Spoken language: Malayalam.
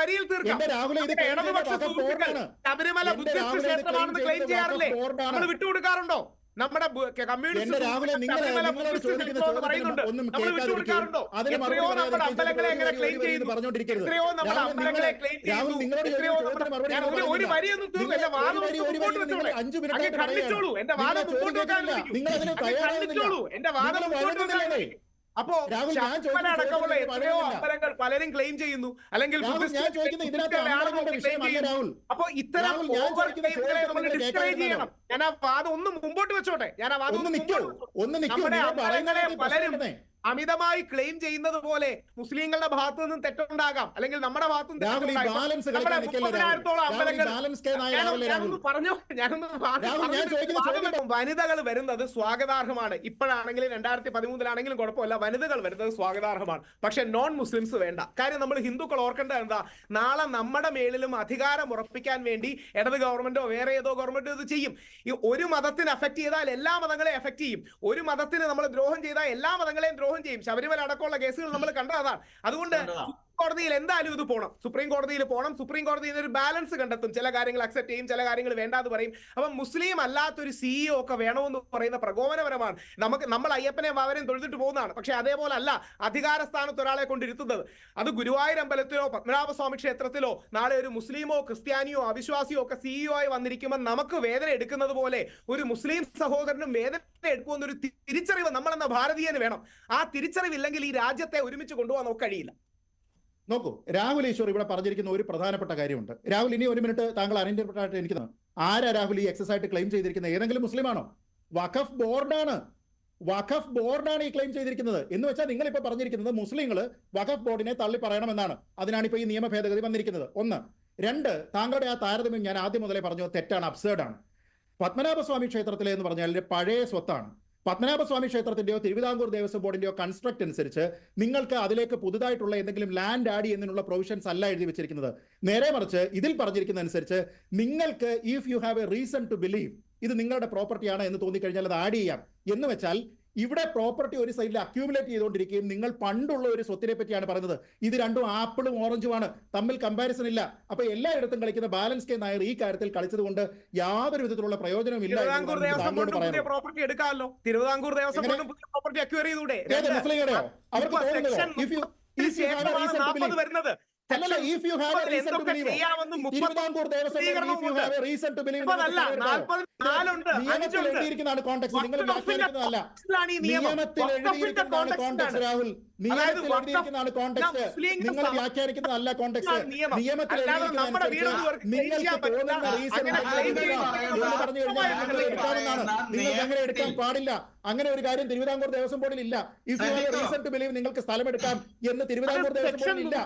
വരിയിൽ തീർക്കാം. ഇടതുപക്ഷ സുഹൃത്തുക്കൾ ശബരിമല ബുദ്ധിസ്റ്റ് ക്ഷേത്രമാണെന്ന് ക്ലെയിം ചെയ്യാറില്ലേ. നമ്മൾ വിട്ടുകൊടുക്കാറുണ്ടോ? നമ്മുടെ കമ്മ്യൂണിസ്റ്റ് പറയുന്നുണ്ട്. നമ്മൾ വിട്ടുകൊടുക്കാറുണ്ടോ? എത്രയോ മറുപടി നമ്മുടെ അമ്പലങ്ങളെ എങ്ങനെ ക്ലെയിം ചെയ്യുന്നു. എത്രയോ നമ്മുടെ രാഹുൽ അമ്പലങ്ങളെ ക്ലെയിം രാഹുൽ ചെയ്യുന്നു എത്രയോ നമ്മുടെ- ഞാൻ ഒരു- വരിയൊന്നും എന്റെ വാദം മുമ്പോട്ട് ഖണ്ഡിച്ചോളൂ. എന്റെ വാദം വെക്കാൻ. അനുവദിക്കൂ. നിങ്ങൾ അതിന് അങ്ങ് ഖണ്ഡിച്ചോളൂ. എന്റെ വാദം മുമ്പോട്ട് വെക്കാൻ? അനുവദിക്കൂ. അപ്പോ അടക്കമുള്ള എത്രയോ അമ്പലങ്ങൾ പലരും ക്ലെയിം ചെയ്യുന്നു. അല്ലെങ്കിൽ. അപ്പൊ ഇത്തരം ഡിസ്കറേജ് ചെയ്യണം. ഞാൻ ആ വാദം ഒന്ന് മുമ്പോട്ട് വെച്ചോട്ടെ. ഞാൻ ആ വാദം ഒന്ന് നിൽക്കൂ ഒന്ന് നിൽക്കൂ പലരും? അമിതമായി ക്ലെയിം ചെയ്യുന്നത് പോലെ മുസ്ലിങ്ങളുടെ ഭാഗത്തു നിന്നും തെറ്റുണ്ടാകാം. അല്ലെങ്കിൽ നമ്മുടെ ഭാഗത്തു നിന്നും. വനിതകൾ വരുന്നത് സ്വാഗതാർഹമാണ്. ഇപ്പോഴാണെങ്കിലും രണ്ടായിരത്തി പതിമൂന്നിലാണെങ്കിലും കുഴപ്പമില്ല. വനിതകൾ വരുന്നത് സ്വാഗതാർഹമാണ്. പക്ഷെ നോൺ മുസ്ലിംസ് വേണ്ട. കാര്യം നമ്മൾ ഹിന്ദുക്കൾ ഓർക്കേണ്ടത് എന്താ? നാളെ നമ്മുടെ മേളിലും അധികാരം ഉറപ്പിക്കാൻ വേണ്ടി ഇടത് ഗവൺമെന്റോ വേറെ ഏതോ ഗവൺമെന്റോ ഇത് ചെയ്യും. ഈ ഒരു മതത്തിന് അഫക്ട് ചെയ്താൽ എല്ലാ മതങ്ങളെയും അഫക്ട് ചെയ്യും. ഒരു മതത്തിന് നമ്മൾ ദ്രോഹം ചെയ്താൽ എല്ലാ മതങ്ങളെയും ദ്രോഹം ചെയ്യും. ശബരിമല അടക്കമുള്ള കേസുകൾ നമ്മൾ കണ്ടതാണ് അതുകൊണ്ട് കോടതിയിൽ എന്തായാലും ഇത് പോകണം സുപ്രീം കോടതിയിൽ പോകണം സുപ്രീം കോടതിയിൽ ഒരു ബാലൻസ് കണ്ടെത്തും. ചില കാര്യങ്ങൾ അക്സെപ്റ്റ് ചെയ്യും ചില കാര്യങ്ങൾ വേണ്ടാന്ന് പറയും. അപ്പം മുസ്ലിം അല്ലാത്തൊരു സിഇഒ ഒക്കെ വേണമെന്ന് പറയുന്ന പ്രകോപനപരമാണ്. നമുക്ക് നമ്മൾ അയ്യപ്പനെ അവരെയും തൊഴുതിട്ട് പോകുന്നതാണ്. പക്ഷെ അതേപോലെ അല്ല അധികാര സ്ഥാനത്ത് ഒരാളെ കൊണ്ടിരുത്തുന്നത്. അത് ഗുരുവായൂർ അമ്പലത്തിലോ പത്മനാഭസ്വാമി ക്ഷേത്രത്തിലോ നാളെ ഒരു മുസ്ലിമോ ക്രിസ്ത്യാനിയോ അവിശ്വാസിയോ ഒക്കെ സിഇഒ ആയി വന്നിരിക്കുമ്പോൾ നമുക്ക് വേദന എടുക്കുന്നത് പോലെ ഒരു മുസ്ലിം സഹോദരനും വേദന എടുക്കുമെന്നൊരു തിരിച്ചറിവ് നമ്മളെന്ന ഭാരതീയന് വേണം. ആ തിരിച്ചറിവില്ലെങ്കിൽ ഈ രാജ്യത്തെ ഒരുമിച്ച് കൊണ്ടുപോകാൻ നമുക്ക് കഴിയില്ല. നോക്കൂ രാഹുൽ ഈശ്വർ ഇവിടെ പറഞ്ഞിരിക്കുന്ന ഒരു പ്രധാനപ്പെട്ട കാര്യമുണ്ട്. രാഹുൽ ഇനി ഒരു മിനിറ്റ് താങ്കൾ ആയിട്ട് എനിക്ക്. ആരാ രാഹുൽ ഈ എക്സസ് ആയിട്ട് ക്ലെയിം ചെയ്തിരിക്കുന്നത് ഏതെങ്കിലും മുസ്ലിമാണോ? വഖഫ് ബോർഡാണ് വഖഫ് ബോർഡാണ് ഈ ക്ലെയിം ചെയ്തിരിക്കുന്നത്. എന്ന് വെച്ചാൽ നിങ്ങൾ ഇപ്പൊ പറഞ്ഞിരിക്കുന്നത് മുസ്ലിങ്ങൾ വഖഫ് ബോർഡിനെ തള്ളി പറയണമെന്നാണ്. അതിനാണ് ഇപ്പൊ ഈ നിയമ ഭേദഗതി വന്നിരിക്കുന്നത്. ഒന്ന്. രണ്ട് താങ്കളുടെ ആ താരതമ്യം ഞാൻ ആദ്യം മുതലേ പറഞ്ഞു തെറ്റാണ് അബ്സേർഡാണ് പത്മനാഭസ്വാമി ക്ഷേത്രത്തിലെ എന്ന് പറഞ്ഞാൽ പഴയ സ്വത്താണ്. പത്മനാഭസ്വാമി ക്ഷേത്രത്തിന്റെയോ തിരുവിതാംകൂർ ദേവസ്വം ബോർഡിന്റെയോ കൺസ്ട്രക്ട് അനുസരിച്ച് നിങ്ങൾക്ക് അതിലേക്ക് പുതുതായിട്ടുള്ള എന്തെങ്കിലും ലാൻഡ് ആഡ് ചെയ്യുന്നതിനുള്ള പ്രൊവിഷൻസ് അല്ല എഴുതി വെച്ചിരിക്കുന്നത്. നേരെ മറിച്ച് ഇതിൽ പറഞ്ഞിരിക്കുന്ന അനുസരിച്ച് നിങ്ങൾക്ക് if you have a reason to believe ഇത് നിങ്ങളുടെ പ്രോപ്പർട്ടിയാണ് എന്ന് തോന്നിക്കഴിഞ്ഞാൽ അത് ആഡ് ചെയ്യാം. എന്ന് വെച്ചാൽ ഇവിടെ പ്രോപ്പർട്ടി ഒരു സൈഡിൽ അക്യൂമുലേറ്റ് ചെയ്തുകൊണ്ടിരിക്കുകയും നിങ്ങൾ പണ്ടുള്ള ഒരു സ്വത്തിനെ പറ്റിയാണ് പറയുന്നത്. ഇത് രണ്ടും ആപ്പിളും ഓറഞ്ചുമാണ് തമ്മിൽ കമ്പാരിസൺ ഇല്ല. അപ്പൊ എല്ലായിടത്തും കളിക്കുന്ന ബാലൻസ് കെ നായർ ഈ കാര്യത്തിൽ കളിച്ചത് കൊണ്ട് യാതൊരു വിധത്തിലുള്ള പ്രയോജനവും ഇല്ല പ്രോപ്പർട്ടി എടുക്കാമല്ലോ. തിരുവിതാംകൂർ ദേവസ്വം പ്രോപ്പർട്ടി അക്വയർ ചെയ്തൂടെ? അവർക്ക് തോന്നുന്നതോ you ടു എന്തൊക്കെ ബിലീവ് ചെയ്യാമെന്ന് മുപ്പത് Thiruvithamkoor Devaswom board if you have a reason to believe മുപ്പതല്ല നാൽപ്പത് നാലുണ്ട് നിയമത്തിൽ അഞ്ചുണ്ട്. എഴുതിയിരിക്കുന്നതാണ് കോൺടെക്സ്റ്റ് നിങ്ങൾ വ്യാഖ്യാനിക്കുന്നതല്ല നിയമത്തിൽ എഴുതിയിരിക്കുന്നതാണ് രാഹുൽ. നിയമത്തിൽ എഴുതിയിരിക്കുന്നതാണ് കോൺടെക്സ്റ്റ് നിങ്ങൾ വ്യാഖ്യാനിക്കുന്നതല്ല കോൺടെക്സ്റ്റ് നിയമത്തിൽ എഴുതിയിരിക്കുന്നതനുസരിച്ച് നിങ്ങൾക്ക് തോന്നുന്ന റീസൺ എന്ന് പറഞ്ഞു കഴിഞ്ഞാൽ നിങ്ങൾക്ക് നിങ്ങൾക്ക് അങ്ങനെ എടുക്കാൻ പാടില്ല. അങ്ങനെ ഒരു കാര്യം തിരുവിതാംകൂർ ദേവസ്വം ബോർഡിൽ ഇല്ല if you have reason to believe നിങ്ങൾക്ക് സ്ഥലം എടുക്കാം എന്ന് തിരുവിതാംകൂർ ദേവസ്വം ബോർഡിൽ ഇല്ല